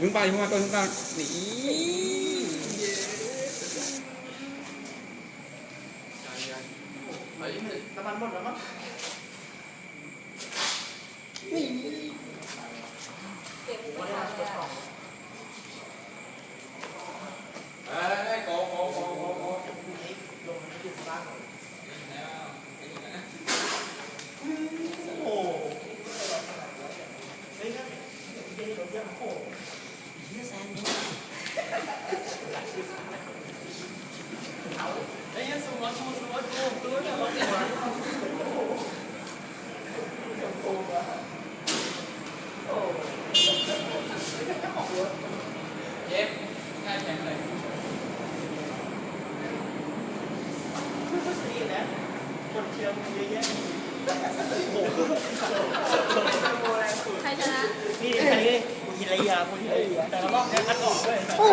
มึงไปมึงมาก่อนมึงก่อนนี่น้ำมันหมดแล้วมั้งเอ้ยโกโกโกโกโกลงมาอยู่ข้างล่างโอ้โหเฮ้ยนั่นเย็นเยอะโอ้โหเฮียแซนนี่เฮ้ยสมมติสมมติสมมติกูกูจะลงหัวโอ้โห คนเชียร์มันเยอะแยะโอ้โห ระยะคนทีละยะแต่ละรอบเนี่ยคัดออกด้วย โอ้